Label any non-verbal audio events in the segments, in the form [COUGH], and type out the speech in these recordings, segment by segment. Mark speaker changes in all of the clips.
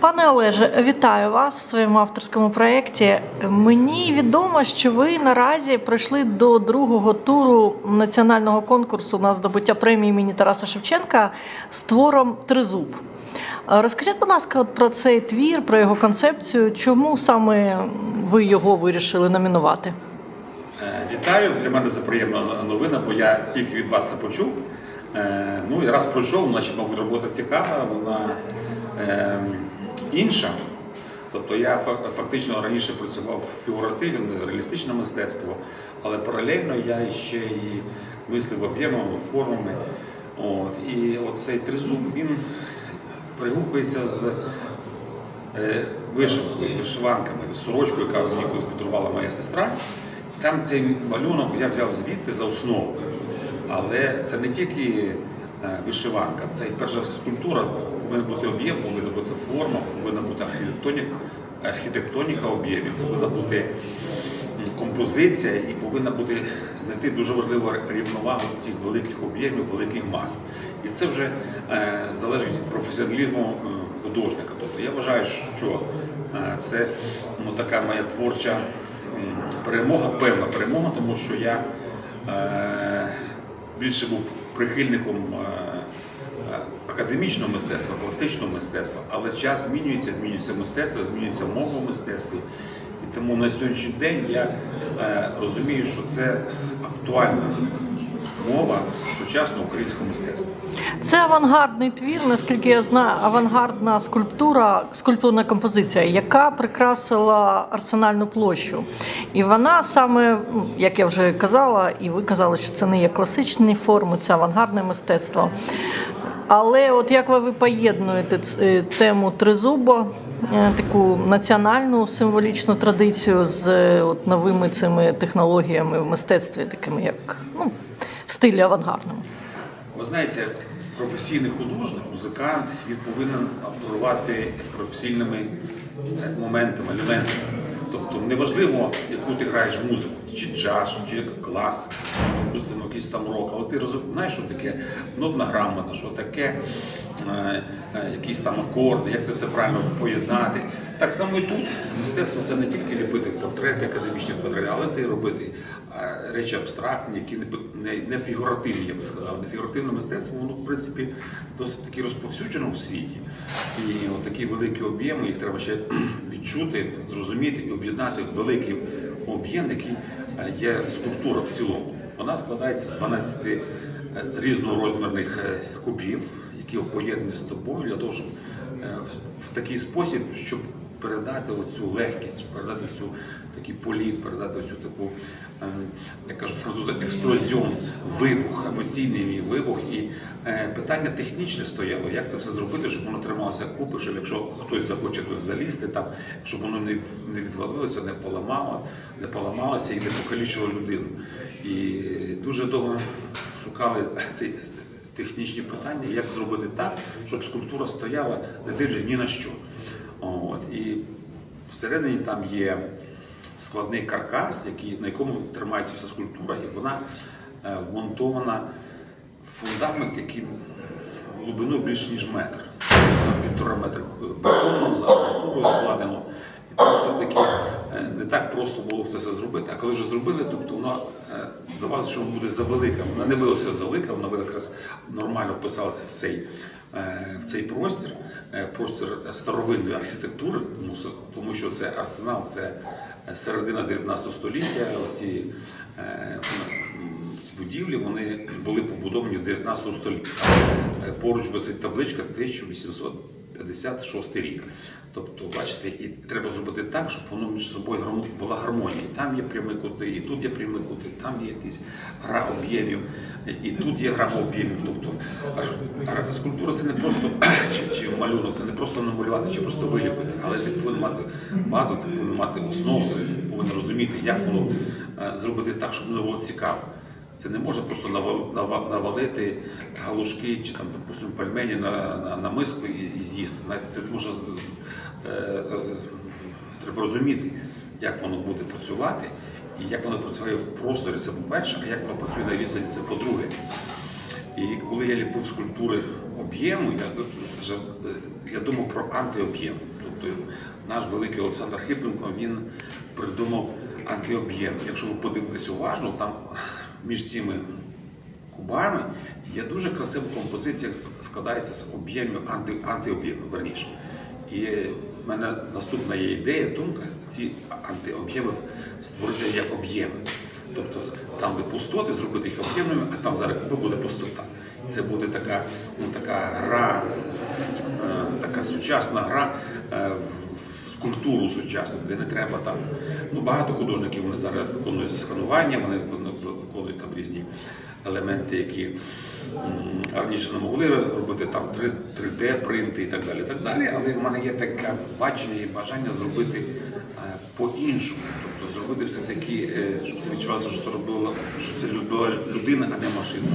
Speaker 1: Пане Олеже, вітаю вас у своєму авторському проєкті. Мені відомо, що ви наразі прийшли до другого туру національного конкурсу на здобуття премії імені Тараса Шевченка з твором Тризуб. Розкажіть, будь ласка, про цей твір, про його концепцію. Чому саме ви його вирішили номінувати?
Speaker 2: Е, Вітаю, для мене це приємна новина, бо я тільки від вас це почув. Е, Ну і раз пройшов, значить, мабуть, робота цікава, вона е, інша. Тобто я фактично раніше працював в фігуративі, реалістичне мистецтво, але паралельно я ще і мислив об'ємами, формами. От. І оцей тризуб він пригукується з е, вишивкою, вишиванками, з сорочкою, яка колись подарувала моя сестра. Там цей малюнок я взяв звідти за основу. Але це не тільки е, вишиванка, це перша скульптура, повинен бути об'єм, повинна бути форма, повинна бути архітектонік, архітектоніка об'ємів, повинна бути композиція і повинна бути знайти дуже важливу рівновагу цих великих об'ємів, великих мас. І це вже е, залежить від професіоналізму е, художника. Тобто я вважаю, що е, це ну, така моя творча перемога, певна перемога, тому що я е, більше був прихильником е, академічного мистецтва, класичного мистецтва, але час змінюється, змінюється мистецтво, змінюється мова в мистецтві. І тому на сьогоднішній день я е, розумію, що це актуальна мова сучасного українського мистецтва.
Speaker 1: Це авангардний твір, наскільки я знаю, авангардна скульптура, скульптурна композиція, яка прикрасила арсенальну площу. І вона саме, ну, як я вже казала, і ви казали, що це не є класичні форми, це авангардне мистецтво. Але от як ви поєднуєте е, тему тризуба, е, таку національну символічну традицію з е, от новими цими технологіями в мистецтві, такими як ну, в стилі авангардному?
Speaker 2: Ви знаєте, професійний художник, музикант, він повинен оперувати професійними моментами, елементами. Тобто неважливо, яку ти граєш музику, чи джаз, чи клас, допустимо, якийсь там рок, але ти розум- знаєш, що таке нотна грамота, що таке е, е, якісь там акорди, як це все правильно поєднати. Так само і тут мистецтво це не тільки ліпити портрети, академічні портрети, але це і робити речі абстрактні, які не, не, не фігуративні, я би сказав. Не фігуративне мистецтво, воно в принципі досить таки розповсюджено в світі. І от такі великі об'єми, їх треба ще [CLEARS THROAT] відчути, зрозуміти і об'єднати великий об'єм, який е, є скульптура в цілому. Вона складається з 12 е, різнорозмірних е, кубів, які поєднані з тобою для того, щоб е, в- в такий спосіб, щоб передати оцю легкість, передати цю такий політ, передати цю таку, е, як кажуть французи, експлозіон, вибух, емоційний мій вибух. І е, питання технічне стояло, як це все зробити, щоб воно трималося купи, щоб якщо хтось захоче тут залізти, там, щоб воно не, відвалилося, не поламало, не поламалося і не покалічило людину. І дуже довго шукали ці технічні питання, як зробити так, щоб скульптура стояла, не дивлячись ні на що. От. І всередині там є складний каркас, який, на якому тримається вся скульптура, і вона е, вмонтована в фундамент, який глибиною більше ніж метр. Півтора метра бетону за арматурою складено. І тому все-таки е, не так просто було все зробити. А коли вже зробили, тобто вона е, здавалося, що вона буде завелика. Вона не вилася завелика, вона якраз нормально вписалася в цей, е, в цей простір, е, простір старовинної архітектури, тому що- це арсенал, це е, середина 19 століття. Оці, е, ці будівлі вони були побудовані в 19 столітті. Е, Поруч висить табличка 1856 рік. Тобто, бачите, і треба зробити так, щоб воно між собою була гармонія. Там є прямі кути, і тут є прямі кути, там є якісь гра об'ємів, і тут є гра об'ємів. Тобто скульптура це не просто [COUGHS] чи, чи малюнок, це не просто намалювати, чи просто виліпити, але ти повинен мати базу, ти повинен мати основу, повинен розуміти, як воно е, зробити так, щоб воно було цікаво. Це не можна просто навал- навалити галушки чи там, допустимо, пельмені на, на, на миску і, і з'їсти. Знаєте, це може е, е, треба розуміти, як воно буде працювати, і як воно працює в просторі, це по-перше, а як воно працює на відстані, це по-друге. І коли я ліпив скульптури об'єму, я, е, я думав про антиоб'єм. Тобто наш великий Олександр Хипенко він придумав антиоб'єм. Якщо ви подивитесь уважно, там між цими кубами є дуже красива композиція, складається з об'ємів анти, антиоб'ємів, верніше. І в мене наступна є ідея, думка, ці антиоб'єми створити як об'єми. Тобто там, де пустоти, зробити їх об'ємними, а там зараз куби буде пустота. Це буде така, ну, така гра, е, така сучасна гра е, скульптуру сучасну, де не треба там. Ну, багато художників вони зараз виконують сканування, вони виконують там різні елементи, які раніше не могли робити там 3, 3D принти і так далі. так далі. Але в мене є таке бачення і бажання зробити е, по-іншому. Тобто зробити все-таки, е, щоб це відчувалося, що це робила, що це робила людина, а не машина.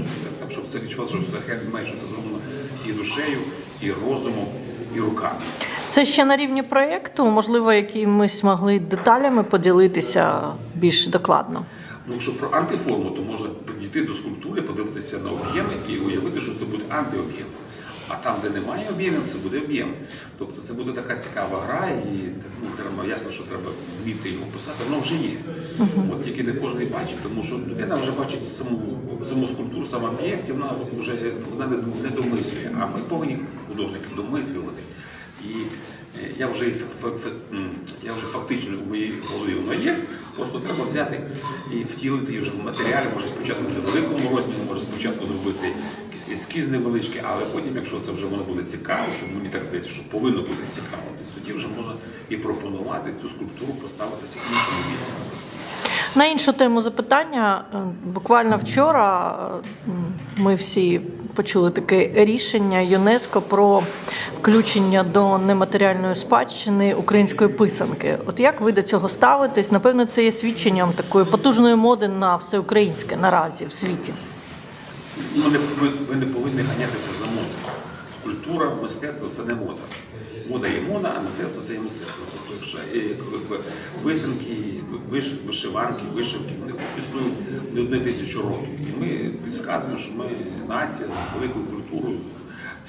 Speaker 2: Щоб це відчувалося, що це хендмейд, що це зроблено і душею, і розумом, і руками.
Speaker 1: Це ще на рівні проєкту, можливо, якимись могли деталями поділитися більш докладно.
Speaker 2: Ну, якщо про антиформу, то можна підійти до скульптури, подивитися на об'єми і уявити, що це буде антиоб'єм. А там, де немає об'ємів, це буде об'єм. Тобто це буде така цікава гра, і ну, треба ясно, що треба вміти його писати, воно вже є. От тільки не кожен бачить, тому що людина вже бачить саму, саму скульптуру, сам об'єкт, і вона вже вона не, не домислює. А ми повинні художники домислювати. І е, я вже, я вже фактично у моїй голові воно є. Просто треба взяти і втілити вже в матеріалі, може спочатку на великому розмірі, може спочатку зробити якийсь ескіз невеличкий, але потім, якщо це вже воно буде цікаво, то мені так здається, що повинно бути цікаво, то тоді вже можна і пропонувати цю скульптуру поставитися в іншому місці.
Speaker 1: На іншу тему запитання. Е, Буквально вчора е, ми всі почули таке рішення ЮНЕСКО про включення до нематеріальної спадщини української писанки. От як ви до цього ставитесь? Напевно, це є свідченням такої потужної моди на всеукраїнське наразі в світі.
Speaker 2: Ну, не, ви, не повинні ганятися за модою. Культура, мистецтво це не мода. Мода є мода, а мистецтво це є мистецтво. Тобто, якщо е, писанки, виш, вишиванки, вишивки, вони існують не одне тисячу років. І ми підказуємо, що ми нація з великою культурою,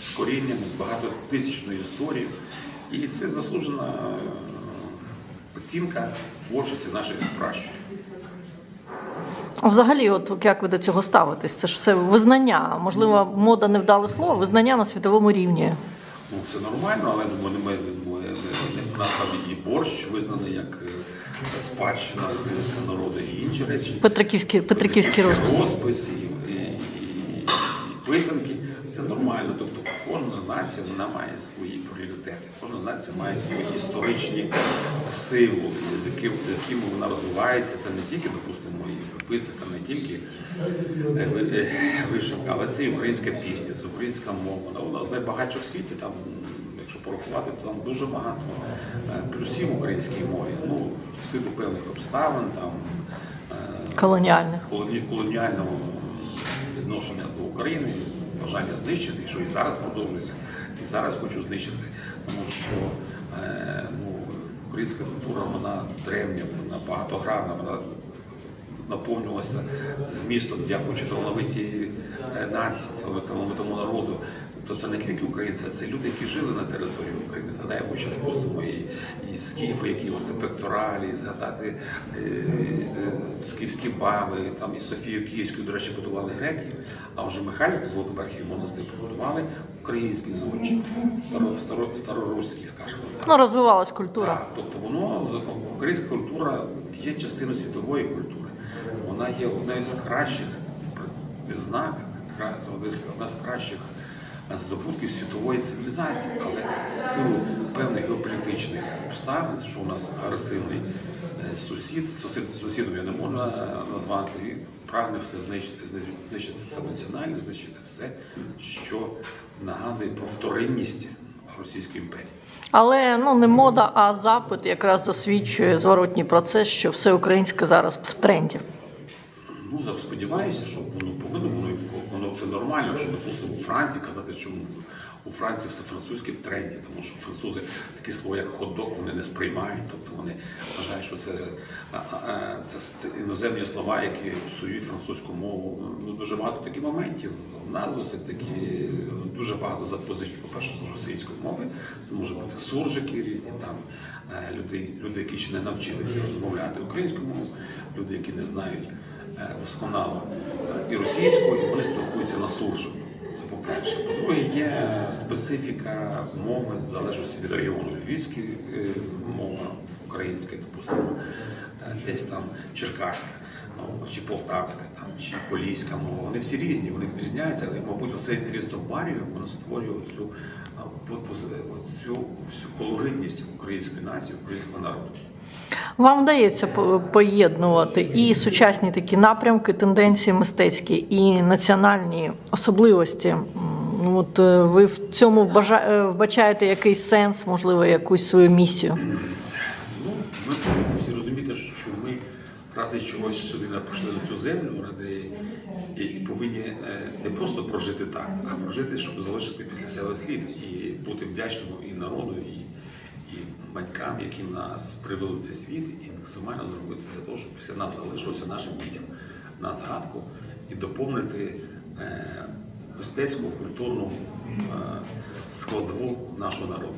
Speaker 2: з корінням, з багатотисячною історією. І це заслужена е, оцінка творчості наших пращурів.
Speaker 1: А взагалі, от як ви до цього ставитесь? Це ж все визнання. Можливо, мода не вдале слово, визнання на світовому рівні.
Speaker 2: Ну, це нормально, але думаю, немає ми, у нас там і борщ визнаний як е, спадщина українського народу, і інші речі.
Speaker 1: Петриківський, Петриківський розпис.
Speaker 2: Розпис і, і, і, і писанки. Це нормально. Тобто кожна нація вона має свої пріоритети. Кожна нація має свої історичні символи, з якими вона розвивається. Це не тільки, допустимо, і писанка, не тільки е, е, вишивка, але це і українська пісня, це українська мова. Вона з в світі. Там, якщо порахувати, то там дуже багато е, плюсів в українській мові. Ну, в силу певних обставин, там
Speaker 1: Колоніальних.
Speaker 2: колоні- колоніального відношення до України, бажання знищити, що і зараз продовжується, і зараз хочу знищити, тому що е, ну, українська культура вона древня, вона багатогранна, вона наповнювалася змістом, дякуючи талановитій е, нації, талановитому народу. Тобто це не тільки українці, а це люди, які жили на території України. Згадаємо, що допустимо і, і скіфи, які ось пекторалі, згадати е, е, скіфські бави, там і Софію Київську, до речі, будували греки, а вже Михайлівку Золотоверхів монастир побудували українські зодчі, старо, старо, староруські, скажімо.
Speaker 1: Ну, розвивалась культура.
Speaker 2: Так, тобто воно українська культура є частиною світової культури. Вона є однією з кращих знак, одна з кращих здобутків світової цивілізації, але в силу певних геополітичних обставин, що у нас агресивний е, сусід, сусід сусідом його не можна назвати, і прагне все знищити, знищити все національне, знищити все, що нагадує про вторинність Російської імперії.
Speaker 1: Але ну не мода, а запит якраз засвідчує зворотній процес, що все українське зараз в тренді.
Speaker 2: Ну, сподіваюся, що воно повинно воно це нормально, що допустимо у Франції казати, чому у Франції все французьке в тренді, тому що французи такі слова, як хот-дог, вони не сприймають, тобто вони вважають, що це, а, а, це, це іноземні слова, які псують французьку мову. Ну дуже багато таких моментів. У нас досить такі дуже багато запозичень. По-перше, з російської мови це може бути суржики різні там е, люди, люди, які ще не навчилися розмовляти українською мовою, люди, які не знають е, досконало е, і російською, і вони спілкуються на суржику. Це по-перше. По-друге, є специфіка мови в залежності від регіону. Львівська е, мова українська, допустимо, е, десь там черкаська, чи полтавська, там, чи поліська мова. Вони всі різні, вони відрізняються, але, мабуть, оцей різнобарв'я воно створює оцю всю колоритність української нації, українського народу.
Speaker 1: Вам вдається поєднувати і сучасні такі напрямки, тенденції мистецькі, і національні особливості. От е, ви в цьому е, вбачаєте якийсь сенс, можливо, якусь свою місію.
Speaker 2: Ради чогось сюди прийшли на цю землю, ради і повинні е, не просто прожити так, а прожити, щоб залишити після себе слід і бути вдячним і народу, і, і батькам, які нас привели в цей світ, і максимально зробити для того, щоб після нас залишилося нашим дітям на згадку і доповнити е, мистецьку, культурну е, складову нашого народу.